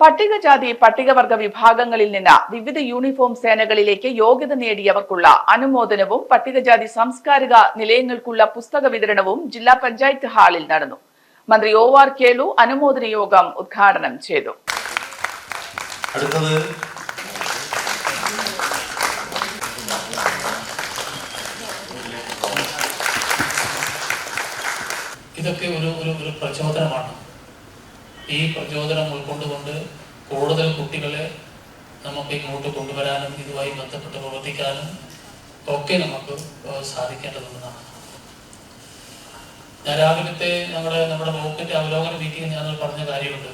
പട്ടികജാതി പട്ടികവർഗ വിഭാഗങ്ങളിൽ നിന്ന് വിവിധ യൂണിഫോം സേനകളിലേക്ക് യോഗ്യത നേടിയവർക്കുള്ള അനുമോദനവും പട്ടികജാതി സാംസ്കാരിക നിലയങ്ങൾക്കുള്ള പുസ്തക വിതരണവും ജില്ലാ പഞ്ചായത്ത് ഹാളിൽ നടന്നു. മന്ത്രി ഒ ആർ കേളു അനുമോദന യോഗം ഉദ്ഘാടനം ചെയ്തു. അടുത്തത്. ഇതൊക്കെ ഒരു ഒരു പ്രചോദനമാണ്. ഈ പ്രചോദനം ഉൾക്കൊണ്ടുകൊണ്ട് കൂടുതൽ കുട്ടികളെ നമുക്ക് ഇങ്ങോട്ട് കൊണ്ടുവരാനും ഇതുമായി ബന്ധപ്പെട്ട് പ്രവർത്തിക്കാനും ഒക്കെ നമുക്ക് സാധിക്കേണ്ടതുണ്ടെന്നാണ്. ഞാൻ രാവിലത്തെ നമ്മുടെ നമ്മുടെ വകുപ്പിന്റെ അവലോകന മീറ്റിംഗ് ഞാൻ പറഞ്ഞ കാര്യമുണ്ട്.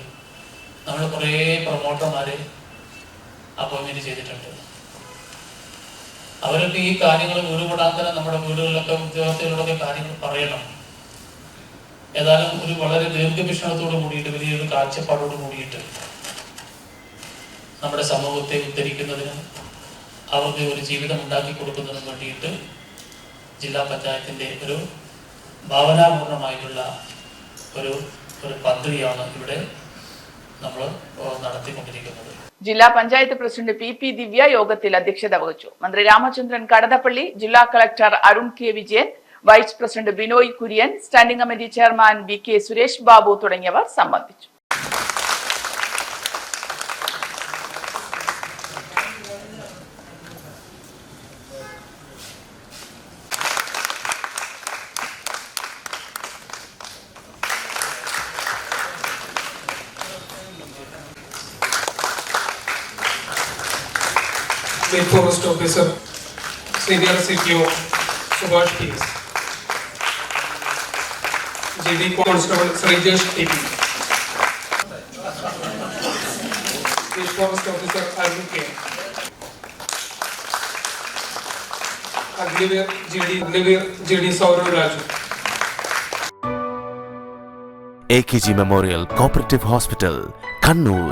നമ്മൾ കുറേ പ്രൊമോട്ടർമാരെ അപ്പോയിൻമെന്റ് ചെയ്തിട്ടുണ്ട്. അവരൊക്കെ ഈ കാര്യങ്ങൾ വീടുപെടാൻ നമ്മുടെ വീടുകളിലൊക്കെ ഉദ്യോഗസ്ഥരോടൊക്കെ കാര്യങ്ങൾ പറയണം. ഏതായാലും ഒരു വളരെ ദീർഘവീക്ഷണത്തോട് കൂടിയിട്ട് വലിയൊരു കാഴ്ചപ്പാടോട് കൂടിയിട്ട് നമ്മുടെ സമൂഹത്തെ ഉദ്ധരിക്കുന്നതിനും അവർക്ക് ഒരു ജീവിതം ഉണ്ടാക്കി കൊടുക്കുന്നതിനും വേണ്ടിയിട്ട് ജില്ലാ പഞ്ചായത്തിന്റെ ഒരു ഭാവനാപൂർണമായിട്ടുള്ള ഒരു ഒരു പദ്ധതിയാണ് ഇവിടെ നമ്മൾ നടത്തിക്കൊണ്ടിരിക്കുന്നത്. ജില്ലാ panchayat president P P Divya യോഗത്തിൽ അധ്യക്ഷത വഹിച്ചു. മന്ത്രി രാമചന്ദ്രൻ കടതപ്പള്ളി ജില്ലാ collector Arun K Vijayan vice president Binoy Kurian standing committee chairman V K Suresh Babu തുടങ്ങിയവർ സംബന്ധിച്ചു. Main Forest Officer, Senior CPO, Subhash P.S. JD Constable, Srijesh T.P. Main Forest Officer, Arun K. Agniveer, JD, Agniveer, JD Saurav Raju. A K G memorial cooperative hospital Kannur